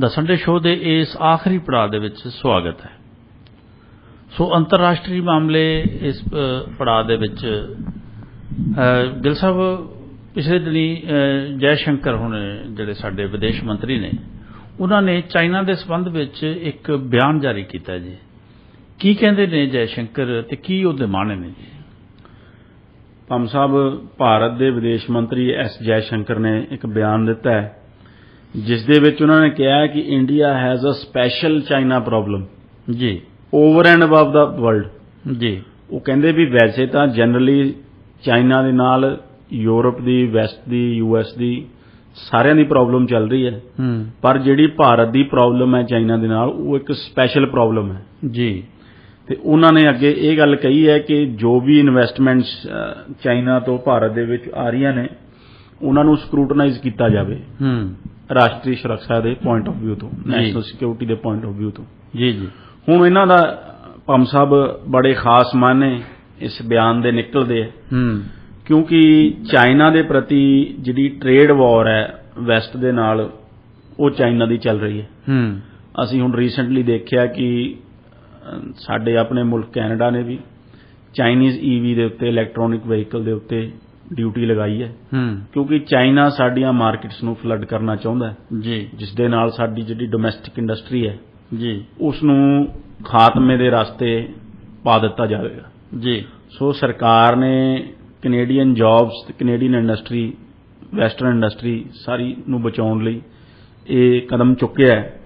ਦਾ Sunday show ਦੇ ਇਸ ਆਖਰੀ ਪੜਾਅ ਦੇ ਵਿੱਚ ਸਵਾਗਤ ਹੈ। ਸੋ ਅੰਤਰਰਾਸ਼ਟਰੀ ਮਾਮਲੇ ਇਸ ਪੜਾਅ ਦੇ ਵਿੱਚ ਅ, ਗਿਲ ਸਾਹਿਬ ਪਿਛਲੇ ਦਿਨੀ ਅ, ਜੈ ਸ਼ੰਕਰ ਹੁਣ ਜਿਹੜੇ ਸਾਡੇ ਵਿਦੇਸ਼ ਮੰਤਰੀ ਨੇ ਉਹਨਾਂ ਨੇ ਚਾਈਨਾ ਦੇ ਸੰਬੰਧ ਵਿੱਚ ਇੱਕ ਬਿਆਨ ਜਾਰੀ ਕੀਤਾ ਜੀ। ਕੀ ਕਹਿੰਦੇ ਨੇ ਜੈ ਸ਼ੰਕਰ ਤੇ ਕੀ ਉਹਦੇ ਮਾਣੇ ਨੇ ਜੀ? ਪੰਮ ਸਾਹਿਬ ਭਾਰਤ ਦੇ ਵਿਦੇਸ਼ ਮੰਤਰੀ ਐਸ ਜੈ ਸ਼ੰਕਰ ਨੇ ਇੱਕ ਬਿਆਨ ਦਿੱਤਾ ਹੈ। ਜਿਸ ਦੇ ਵਿੱਚ ਉਹਨਾਂ ਨੇ ਕਿਹਾ ਹੈ ਕਿ India has a special China problem ਜੀ। Over and above the world ਜੀ। ਉਹ ਕਹਿੰਦੇ ਵੀ ਵੈਸੇ ਤਾਂ ਜਨਰਲੀ ਚਾਈਨਾ ਦੇ ਨਾਲ ਯੂਰਪ ਦੀ ਵੈਸਟ ਦੀ ਯੂਐਸ ਦੀ ਸਾਰਿਆਂ ਦੀ ਪ੍ਰੋਬਲਮ ਚੱਲ ਰਹੀ ਹੈ। ਪਰ ਜਿਹੜੀ ਭਾਰਤ ਦੀ ਪ੍ਰੋਬਲਮ ਹੈ ਚਾਈਨਾ ਦੇ ਨਾਲ ਉਹ ਇੱਕ ਸਪੈਸ਼ਲ ਪ੍ਰੋਬਲਮ ਹੈ। ਜੀ। ਤੇ ਉਹਨਾਂ ਨੇ ਅੱਗੇ ਇਹ ਗੱਲ ਕਹੀ ਹੈ ਕਿ ਜੋ ਵੀ ਇਨਵੈਸਟਮੈਂਟਸ ਚਾਈਨਾ ਤੋਂ ਭਾਰਤ ਦੇ ਵਿੱਚ ਆ ਰਹੀਆਂ ਨੇ ਉਹਨਾਂ ਨੂੰ ਸਕਰੂਟਨਾਈਜ਼ ਕੀਤਾ ਜਾਵੇ। ਹੂੰ। ਰਾਸ਼ਟਰੀ ਸੁਰੱਖਿਆ ਦੇ ਪੁਆਇੰਟ ਆਫ View ਤੋਂ। ਨੈਸ਼ਨਲ ਸਿਕਿਉਰਿਟੀ ਦੇ ਪੁਆਇੰਟ ਆਫ View ਤੋਂ। ਜੀ ਜੀ। ਹੁਣ ਇਹਨਾਂ ਦਾ ਪੰਮ ਸਾਹਿਬ ਬੜੇ ਖਾਸ ਮਾਨੇ ਇਸ ਬਿਆਨ ਦੇ ਨਿਕਲਦੇ ਆ। ਹੂੰ। ਕਿਉਂਕਿ ਚਾਈਨਾ ਦੇ ਪ੍ਰਤੀ ਜਿਹੜੀ ਟ੍ਰੇਡ ਵਾਰ ਹੈ ਵੈਸਟ ਦੇ ਨਾਲ ਉਹ ਚਾਈਨਾ ਦੀ ਚੱਲ ਰਹੀ ਹੈ। ਹੂੰ। ਅਸੀਂ ਹੁਣ ਰੀਸੈਂਟਲੀ ਦੇਖਿਆ ਕਿ ਸਾਡੇ ਆਪਣੇ ਮੁਲਕ ਕੈਨੇਡਾ ਨੇ ਵੀ ਚਾਈਨੀਜ਼ ਈਵੀ ਦੇ ਉੱਤੇ ਇਲੈਕਟ੍ਰੋਨਿਕ ਵਹੀਕਲ ਦੇ ਉੱਤੇ ਡਿਊਟੀ ਲਗਾਈ ਹੈ। ਹੂੰ। ਕਿਉਂਕਿ ਚਾਈਨਾ ਸਾਡੀਆਂ ਮਾਰਕੀਟਸ ਨੂੰ ਫਲੱਡ ਕਰਨਾ ਚਾਹੁੰਦਾ ਹੈ। ਜੀ। ਜਿਸ ਦੇ ਨਾਲ ਸਾਡੀ ਜਿਹੜੀ ਡੋਮੈਸਟਿਕ ਇੰਡਸਟਰੀ ਹੈ ਜੀ। ਉਸ ਨੂੰ ਖਾਤਮੇ ਦੇ ਰਸਤੇ ਪਾ ਦਿੱਤਾ ਜਾਵੇਗਾ। ਜੀ। ਸੋ ਸਰਕਾਰ ਨੇ ਕੈਨੇਡੀਅਨ ਜੌਬਸ ਤੇ ਕੈਨੇਡੀਅਨ ਇੰਡਸਟਰੀ ਵੈਸਟਰਨ ਇੰਡਸਟਰੀ ਸਾਰੀ ਨੂੰ ਬਚਾਉਣ ਲਈ ਇਹ ਕਦਮ ਚੁੱਕਿਆ ਹੈ।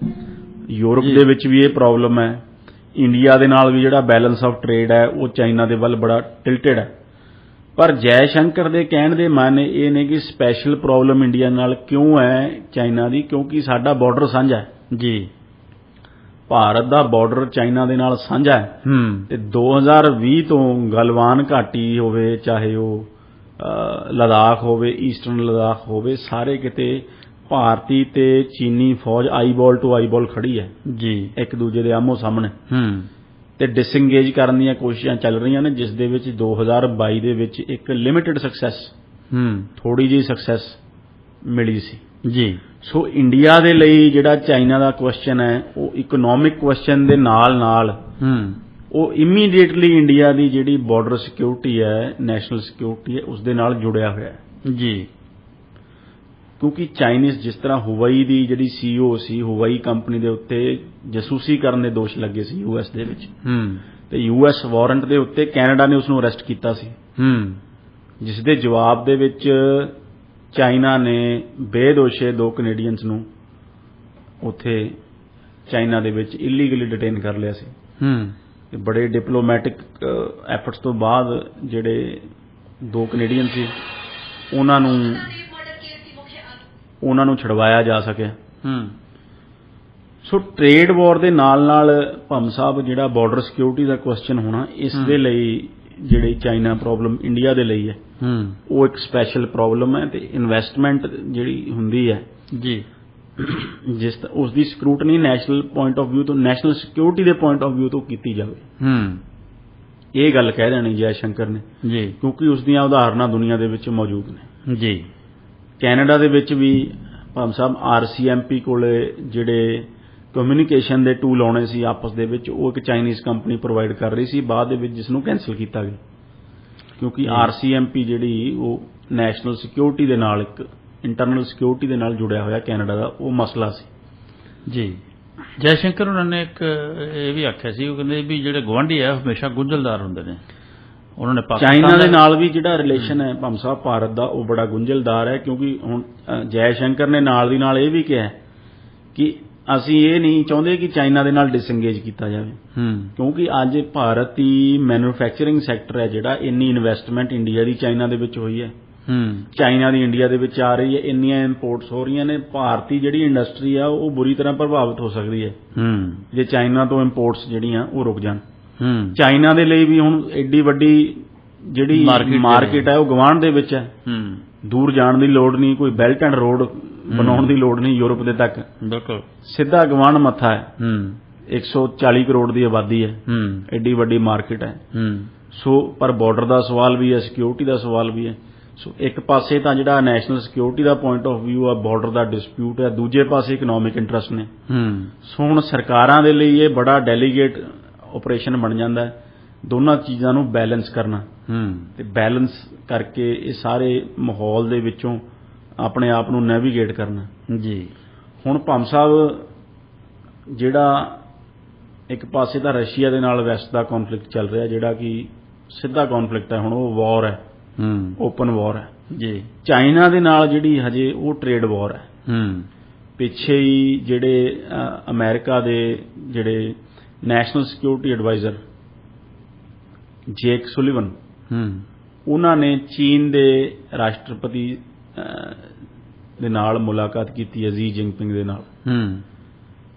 ਯੂਰਪ। ਦੇ ਵਿੱਚ ਵੀ ਇਹ ਪ੍ਰੋਬਲਮ ਹੈ। ਇੰਡੀਆ ਦੇ ਨਾਲ ਵੀ ਜਿਹੜਾ ਬੈਲੈਂਸ ਆਫ ਟ੍ਰੇਡ ਹੈ ਉਹ ਚਾਈਨਾ ਦੇ ਵੱਲ ਬੜਾ ਟਿਲਟਡ ਹੈ। ਪਰ ਜੈ ਸ਼ੰਕਰ ਦੇ ਕਹਿਣ ਦੇ ਮਾਨੇ ਇਹ ਨੇ ਕਿ ਸਪੈਸ਼ਲ ਪ੍ਰੋਬਲਮ ਇੰਡੀਆ ਨਾਲ ਕਿਉਂ ਹੈ ਚਾਈਨਾ ਦੀ? ਕਿਉਂਕਿ ਸਾਡਾ ਬਾਰਡਰ ਸਾਂਝਾ ਹੈ। ਜੀ। ਭਾਰਤ ਦਾ ਬਾਰਡਰ ਚਾਈਨਾ ਦੇ ਨਾਲ ਸਾਂਝਾ ਹੈ। ਹੂੰ। ਤੇ 2020 ਤੋਂ ਗਲਵਾਨ ਘਾਟੀ ਹੋਵੇ ਚਾਹੇ ਉਹ ਲਦਾਖ ਹੋਵੇ ਈਸਟਰਨ ਲਦਾਖ ਹੋਵੇ ਸਾਰੇ ਕਿਤੇ ਭਾਰਤੀ ਤੇ ਚੀਨੀ ਫੌਜ ਆਈਬਾਲ ਟੂ ਆਈਬਾਲ ਖੜੀ ਹੈ। ਜੀ। ਇੱਕ ਦੂਜੇ ਦੇ ਆਮੋ ਸਾਹਮਣੇ। ਹੂੰ। ਤੇ ਡਿਸੰਗੇਜ ਕਰਨ ਦੀਆਂ ਕੋਸ਼ਿਸ਼ਾਂ ਚੱਲ ਰਹੀਆਂ ਨੇ ਜਿਸ ਦੇ ਵਿੱਚ 2022 ਦੇ ਵਿੱਚ ਇੱਕ ਲਿਮਿਟਿਡ ਸਕਸੈਸ ਹੂੰ। ਥੋੜੀ ਜਿਹੀ ਸਕਸੈਸ ਮਿਲੀ ਸੀ। ਜੀ। ਸੋ ਇੰਡੀਆ ਦੇ ਲਈ ਜਿਹੜਾ ਚਾਈਨਾ ਦਾ ਕੁਐਸਚਨ ਹੈ ਉਹ ਇਕਨੋਮਿਕ ਕੁਐਸਚਨ ਦੇ ਨਾਲ ਨਾਲ ਹੂੰ। ਉਹ ਇਮੀਡੀਏਟਲੀ ਇੰਡੀਆ ਦੀ ਜਿਹੜੀ ਬਾਰਡਰ ਸਿਕਿਉਰਿਟੀ ਹੈ ਨੈਸ਼ਨਲ ਸਿਕਿਉਰਿਟੀ ਹੈ ਉਸ ਦੇ ਨਾਲ ਜੁੜਿਆ ਹੋਇਆ ਹੈ। ਜੀ। ਕਿਉਂਕਿ ਚਾਈਨੀਜ਼ ਜਿਸ ਤਰ੍ਹਾਂ ਹੁਵਈ ਦੀ ਜਿਹੜੀ ਸੀਈਓ ਸੀ ਹੁਵਈ ਕੰਪਨੀ ਦੇ ਉੱਤੇ ਜਸੂਸੀ ਕਰਨ ਦੇ ਦੋਸ਼ ਲੱਗੇ ਸੀ ਯੂਐਸ ਦੇ ਵਿੱਚ। ਹੂੰ। ਤੇ ਯੂਐਸ ਵਾਰੰਟ ਦੇ ਉੱਤੇ ਕੈਨੇਡਾ ਨੇ ਉਸ ਨੂੰ ਅਰੈਸਟ ਕੀਤਾ ਸੀ। ਹੂੰ। ਜਿਸ ਦੇ ਜਵਾਬ ਦੇ ਵਿੱਚ ਚਾਈਨਾ ਨੇ ਬੇਦੋਸ਼ੇ ਦੋ ਕੈਨੇਡੀਅਨਸ ਨੂੰ ਉੱਥੇ ਚਾਈਨਾ ਦੇ ਵਿੱਚ ਇਲੀਗਲੀ ਡਿਟੇਨ ਕਰ ਲਿਆ ਸੀ। ਹੂੰ। ਤੇ ਬੜੇ ਡਿਪਲੋਮੈਟਿਕ ਐਫਰਟਸ ਤੋਂ ਬਾਅਦ ਜਿਹੜੇ ਦੋ ਕੈਨੇਡੀਅਨ ਸੀ ਉਹਨਾਂ ਨੂੰ ਉਹਨਾਂ ਨੂੰ ਛਡਵਾਇਆ ਜਾ ਸਕਿਆ ਹੂੰ। ਸੋ ਟ੍ਰੇਡ ਵਾਰ ਦੇ ਨਾਲ ਨਾਲ ਭੰਮ ਸਾਹਿਬ ਜਿਹੜਾ ਬਾਰਡਰ ਸਿਕਿਉਰਿਟੀ ਦਾ ਕੁਐਸਚਨ ਹੋਣਾ ਇਸ ਦੇ ਲਈ ਜਿਹੜੀ ਚਾਈਨਾ ਪ੍ਰੋਬਲਮ ਇੰਡੀਆ ਦੇ ਲਈ ਹੈ ਹੂੰ। ਉਹ ਇੱਕ ਸਪੈਸ਼ਲ ਪ੍ਰੋਬਲਮ ਹੈ ਤੇ ਇਨਵੈਸਟਮੈਂਟ ਜਿਹੜੀ ਹੁੰਦੀ ਹੈ ਜੀ। ਜਿਸ ਉਸ ਦੀ scrutiny national point of View ਤੋਂ ਨੈਸ਼ਨਲ ਸਿਕਿਉਰਿਟੀ ਦੇ ਪੁਆਇੰਟ ਆਫ View ਤੋਂ ਕੀਤੀ ਜਾਵੇ। ਹੂੰ। ਇਹ ਗੱਲ ਕਹਿ ਰਹੇ ਨੇ ਜੈ ਸ਼ੰਕਰ ਨੇ ਜੀ। ਕਿਉਂਕਿ ਉਸ ਦੀਆਂ ਉਦਾਹਰਨਾਂ ਦੁਨੀਆ ਦੇ ਵਿੱਚ ਮੌਜੂਦ ਨੇ। ਜੀ। ਕੈਨੇਡਾ ਦੇ ਵਿੱਚ ਵੀ ਭਾਮ ਸਾਹਿਬ ਆਰਸੀਐਮਪੀ ਕੋਲੇ ਜਿਹੜੇ ਕਮਿਊਨੀਕੇਸ਼ਨ ਦੇ ਟੂਲ ਆਉਣੇ ਸੀ ਆਪਸ ਦੇ ਵਿੱਚ ਉਹ ਇੱਕ ਚਾਈਨੀਜ਼ ਕੰਪਨੀ ਪ੍ਰੋਵਾਈਡ ਕਰ ਰਹੀ ਸੀ ਬਾਅਦ ਦੇ ਵਿੱਚ ਜਿਸ ਨੂੰ ਕੈਨਸਲ ਕੀਤਾ ਗਿਆ। ਕਿਉਂਕਿ। ਆਰਸੀਐਮਪੀ ਜਿਹੜੀ ਉਹ ਨੈਸ਼ਨਲ ਸਿਕਿਉਰਿਟੀ ਦੇ ਨਾਲ ਇੱਕ ਇੰਟਰਨਲ ਸਿਕਿਉਰਿਟੀ ਦੇ ਨਾਲ ਜੁੜਿਆ ਹੋਇਆ ਕੈਨੇਡਾ ਦਾ ਉਹ ਮਸਲਾ ਸੀ। ਜੀ। ਜੈ ਸ਼ੰਕਰ ਉਹਨਾਂ ਨੇ ਇੱਕ ਇਹ ਵੀ ਆਖਿਆ ਸੀ ਉਹ ਕਹਿੰਦੇ ਵੀ ਜਿਹੜੇ ਗਵਾਂਢੀ ਆ ਹਮੇਸ਼ਾ ਗੁੰਝਲਦਾਰ ਹੁੰਦੇ ਨੇ। ਉਹਨਾਂ ਨੇ ਚਾਈਨਾ ਦੇ ਦਾ- ਨਾਲ ਵੀ ਜਿਹੜਾ ਰਿਲੇਸ਼ਨ ਹੈ ਭਾਮ ਸਾਹਿਬ ਭਾਰਤ ਦਾ ਉਹ ਬੜਾ ਗੁੰਝਲਦਾਰ ਹੈ ਕਿਉਂਕਿ ਹੁਣ ਜੈ ਸ਼ੰਕਰ ਨੇ ਨਾਲ ਦੀ ਨਾਲ ਇਹ ਵੀ ਕਿਹਾ ਕਿ ਅਸੀਂ ਇਹ ਨਹੀਂ ਚਾਹੁੰਦੇ ਕਿ ਚਾਈਨਾ ਦੇ ਨਾਲ ਡਿਸੰਗੇਜ ਕੀਤਾ ਜਾਵੇ। ਹੂੰ। ਕਿਉਂਕਿ ਅੱਜ ਭਾਰਤੀ ਮੈਨੂਫੈਕਚਰਿੰਗ ਸੈਕਟਰ ਹੈ ਜਿਹੜਾ ਇੰਨੀ ਇਨਵੈਸਟਮੈਂਟ ਇੰਡੀਆ ਦੀ ਚਾਈਨਾ ਦੇ ਵਿੱਚ ਹੋਈ ਹੈ। ਹੂੰ। ਚਾਈਨਾ ਦੀ ਇੰਡੀਆ ਦੇ ਵਿੱਚ ਆ ਰਹੀ ਹੈ ਇੰਨੀਆਂ ਇੰਪੋਰਟਸ ਹੋ ਰਹੀਆਂ ਨੇ ਭਾਰਤੀ ਜਿਹੜੀ ਇੰਡਸਟਰੀ ਆ ਉਹ ਬੁਰੀ ਤਰ੍ਹਾਂ ਪ੍ਰਭਾਵਿਤ ਹੋ ਸਕਦੀ ਹੈ। ਹੂੰ। ਜੇ ਚਾਈਨਾ ਤੋਂ ਇੰਪੋਰਟਸ ਜਿਹੜੀਆਂ ਉਹ ਰੁਕ ਜਾਣ। ਹੂੰ। ਚਾਈਨਾ ਦੇ ਲਈ ਵੀ ਹੁਣ ਐਡੀ ਵੱਡੀ ਜਿਹੜੀ ਮਾਰਕੀਟ ਹੈ। ਉਹ ਗਵਾਂਢ ਦੇ ਵਿੱਚ ਹੈ। ਹੂੰ। ਦੂਰ ਜਾਣ ਦੀ ਲੋੜ ਨਹੀਂ ਕੋਈ ਬੈਲਟ ਐਂਡ ਰੋਡ ਬਣਾਉਣ ਦੀ ਲੋੜ ਨਹੀਂ ਯੂਰਪ ਦੇ ਤੱਕ। ਬਿਲਕੁਲ। ਸਿੱਧਾ ਗਵਾਂਢ ਮੱਥਾ ਹੈ। ਹੂੰ। 140 ਕਰੋੜ ਦੀ ਆਬਾਦੀ ਹੈ। ਹੂੰ। ਐਡੀ ਵੱਡੀ ਮਾਰਕੀਟ ਹੈ। ਹੂੰ। ਸੋ ਪਰ ਬਾਰਡਰ ਦਾ ਸਵਾਲ ਵੀ ਹੈ ਸਿਕਿਉਰਿਟੀ ਦਾ ਸਵਾਲ ਵੀ ਹੈ। ਸੋ ਇੱਕ ਪਾਸੇ ਤਾਂ ਜਿਹੜਾ ਨੈਸ਼ਨਲ ਸਿਕਿਉਰਿਟੀ ਦਾ ਪੁਆਇੰਟ ਆਫ View ਆ ਬਾਰਡਰ ਦਾ ਡਿਸਪਿਊਟ ਹੈ ਦੂਜੇ ਪਾਸੇ ਇਕਨੋਮਿਕ ਇੰਟਰਸਟ ਨੇ। ਹੂੰ। ਸੋ ਹੁਣ ਸਰਕਾਰਾਂ ਦੇ ਲਈ ਇਹ ਬੜਾ ਡੈਲੀਗੇਟ ਆਪਰੇਸ਼ਨ ਬਣ ਜਾਂਦਾ ਹੈ। ਦੋਨਾਂ ਚੀਜ਼ਾਂ ਨੂੰ ਬੈਲੈਂਸ ਕਰਨਾ। ਹੂੰ। ਤੇ ਬੈਲੈਂਸ ਕਰਕੇ ਇਹ ਸਾਰੇ ਮਾਹੌਲ ਦੇ ਵਿੱਚੋਂ ਆਪਣੇ ਆਪ ਨੂੰ ਨੈਵੀਗੇਟ ਕਰਨਾ। ਜੀ। ਹੁਣ ਭੰਮ ਸਾਹਿਬ ਜਿਹੜਾ ਇੱਕ ਪਾਸੇ ਤਾਂ ਰਸ਼ੀਆ ਦੇ ਨਾਲ ਵੈਸਟ ਦਾ ਕਨਫਲਿਕਟ ਚੱਲ ਰਿਹਾ ਜਿਹੜਾ ਕਿ ਸਿੱਧਾ ਕਨਫਲਿਕਟ ਹੈ ਹੁਣ ਉਹ ਵਾਰ ਹੈ। ਹੂੰ। ਓਪਨ ਵਾਰ ਹੈ। ਜੀ। ਚਾਈਨਾ ਦੇ ਨਾਲ ਜਿਹੜੀ ਹਜੇ ਉਹ ਟ੍ਰੇਡ ਵਾਰ ਹੈ। ਹੂੰ। ਪਿੱਛੇ ਹੀ ਜਿਹੜੇ ਅਮਰੀਕਾ ਦੇ ਜਿਹੜੇ national security adviser Jake Sullivan. ਹੂੰ। ਉਹਨਾਂ ਨੇ ਚੀਨ ਦੇ ਰਾਸ਼ਟਰਪਤੀ ਦੇ ਨਾਲ ਮੁਲਾਕਾਤ ਕੀਤੀ ਹੈ ਜੀ ਜਿੰਪਿੰਗ ਦੇ ਨਾਲ। ਹੂੰ।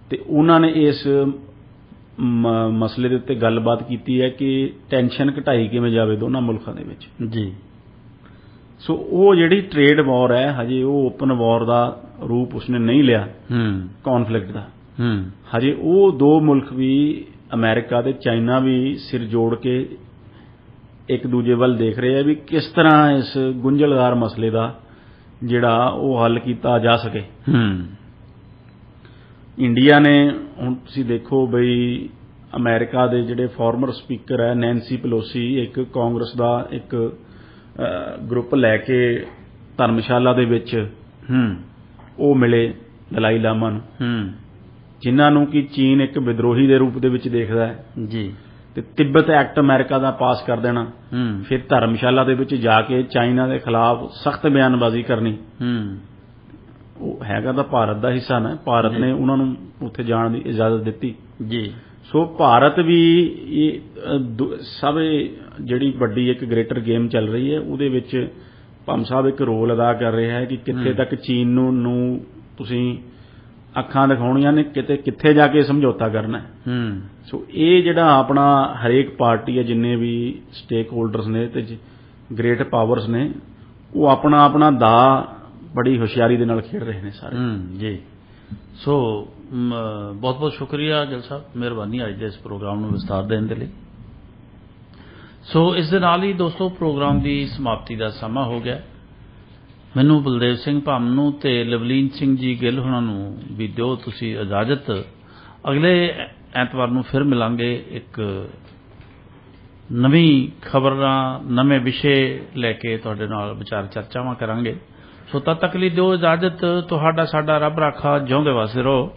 ਤੇ ਉਹਨਾਂ ਨੇ ਇਸ ਮਸਲੇ ਦੇ ਉੱਤੇ ਗੱਲਬਾਤ ਕੀਤੀ ਹੈ ਕਿ ਟੈਨਸ਼ਨ ਘਟਾਈ ਕਿਵੇਂ ਜਾਵੇ ਦੋਨਾਂ ਮੁਲਕਾਂ ਦੇ ਵਿੱਚ। ਜੀ। ਸੋ ਉਹ ਜਿਹੜੀ ਟ੍ਰੇਡ ਵਾਰ ਹੈ ਹਜੇ ਉਹ ਓਪਨ ਵਾਰ ਦਾ ਰੂਪ ਉਸਨੇ ਨਹੀਂ ਲਿਆ। ਹੂੰ। ਕਨਫਲਿਕਟ ਦਾ। ਹੂੰ। ਹਜੇ ਉਹ ਦੋ ਮੁਲਕ ਵੀ ਅਮਰੀਕਾ ਤੇ ਚਾਈਨਾ ਵੀ ਸਿਰ ਜੋੜ ਕੇ ਇੱਕ ਦੂਜੇ ਵੱਲ ਦੇਖ ਰਹੇ ਆ ਵੀ ਕਿਸ ਤਰ੍ਹਾਂ ਇਸ ਗੁੰਝਲਦਾਰ ਮਸਲੇ ਦਾ ਜਿਹੜਾ ਉਹ ਹੱਲ ਕੀਤਾ ਜਾ ਸਕੇ। ਹੂੰ। ਇੰਡੀਆ ਨੇ ਹੁਣ ਤੁਸੀਂ ਦੇਖੋ ਬਈ ਅਮਰੀਕਾ ਦੇ ਜਿਹੜੇ ਫਾਰਮਰ ਸਪੀਕਰ ਹੈ ਨੈਂਸੀ ਪਲੋਸੀ ਇੱਕ ਕਾਂਗਰਸ ਦਾ ਇੱਕ ਗਰੁੱਪ ਲੈ ਕੇ ਧਰਮਸ਼ਾਲਾ ਦੇ ਵਿੱਚ ਹੂੰ। ਉਹ ਮਿਲੇ ਦਲਾਈ ਲਾਮਾ ਨੂੰ। ਹੂੰ। ਜਿਨ੍ਹਾਂ ਨੂੰ ਕਿ ਚੀਨ ਇੱਕ ਵਿਦਰੋਹੀ ਦੇ ਰੂਪ ਦੇ ਵਿੱਚ ਦੇਖਦਾ ਹੈ। ਜੀ। ਤੇ ਤਿੱਬਤ ਐਕਟ ਅਮਰੀਕਾ ਦਾ ਪਾਸ ਕਰ ਦੇਣਾ। ਹੂੰ। ਫਿਰ ਧਰਮਸ਼ਾਲਾ ਦੇ ਵਿੱਚ ਜਾ ਕੇ ਚਾਈਨਾ ਦੇ ਖਿਲਾਫ ਸਖਤ ਬਿਆਨਬਾਜ਼ੀ ਕਰਨੀ। ਹੂੰ। ਉਹ ਹੈਗਾ ਤਾਂ ਭਾਰਤ ਦਾ ਹਿੱਸਾ ਨਾ। ਭਾਰਤ। ਨੇ ਉਹਨਾਂ ਨੂੰ ਉੱਥੇ ਜਾਣ ਦੀ ਇਜਾਜ਼ਤ ਦਿੱਤੀ। ਜੀ। ਸੋ ਭਾਰਤ ਵੀ ਇਹ ਸਭ ਜਿਹੜੀ ਵੱਡੀ ਇੱਕ ਗ੍ਰੇਟਰ ਗੇਮ ਚੱਲ ਰਹੀ ਹੈ ਉਹਦੇ ਵਿੱਚ ਭੰਮ ਸਾਹਿਬ ਇੱਕ ਰੋਲ ਅਦਾ ਕਰ ਰਿਹਾ ਹੈ ਕਿ ਕਿੱਥੇ। ਤੱਕ ਚੀਨ ਨੂੰ ਨੂੰ ਤੁਸੀਂ ਅੱਖਾਂ ਦਿਖਾਉਣੀਆਂ ਨੇ ਕਿਤੇ ਕਿੱਥੇ ਜਾ ਕੇ ਸਮਝੌਤਾ ਕਰਨਾ ਹੈ। ਸੋ ਇਹ ਜਿਹੜਾ ਆਪਣਾ ਹਰੇਕ ਪਾਰਟੀ ਹੈ ਜਿੰਨੇ ਵੀ ਸਟੇਕ ਹੋਲਡਰਸ ਨੇ ਤੇ ਗ੍ਰੇਟ ਪਾਵਰਸ ਨੇ ਉਹ ਆਪਣਾ ਆਪਣਾ ਦਾ ਬੜੀ ਹੁਸ਼ਿਆਰੀ ਦੇ ਨਾਲ ਖੇਡ ਰਹੇ ਨੇ ਸਾਰੇ। ਹੂੰ ਜੀ। ਸੋ ਬਹੁਤ ਬਹੁਤ ਸ਼ੁਕਰੀਆ ਗਿਲ ਸਾਹਿਬ ਮਿਹਰਬਾਨੀ ਅੱਜ ਦੇ ਇਸ ਪ੍ਰੋਗਰਾਮ ਨੂੰ ਵਿਸਤਾਰ ਦੇਣ ਦੇ ਲਈ। ਸੋ ਇਸ ਦੇ ਨਾਲ ਹੀ ਦੋਸਤੋ ਪ੍ਰੋਗਰਾਮ ਦੀ ਸਮਾਪਤੀ ਦਾ ਸਮਾਂ ਹੋ ਗਿਆ। ਮੈਨੂੰ ਬਲਦੇਵ ਸਿੰਘ ਭੰਮ ਨੂੰ ਤੇ ਲਵਲੀਨ ਸਿੰਘ ਜੀ ਗਿੱਲ ਹੁਣਾਂ ਨੂੰ ਵੀ ਦਿਓ ਤੁਸੀਂ ਇਜਾਜ਼ਤ। ਅਗਲੇ ਐਤਵਾਰ ਨੂੰ ਫਿਰ ਮਿਲਾਂਗੇ ਇੱਕ ਨਵੀਂ ਖਬਰਾਂ, ਨਵੇਂ ਵਿਸ਼ੇ ਲੈ ਕੇ ਤੁਹਾਡੇ ਨਾਲ ਵਿਚਾਰ ਚਰਚਾਵਾਂ ਕਰਾਂਗੇ। ਸੋ ਤਦ ਤੱਕ ਲਈ ਦਿਓ ਇਜਾਜ਼ਤ। ਤੁਹਾਡਾ ਸਾਡਾ ਰੱਬ ਰਾਖਾ ਜਿਉਂਦੇ ਵਾਸੇ ਰਹੋ।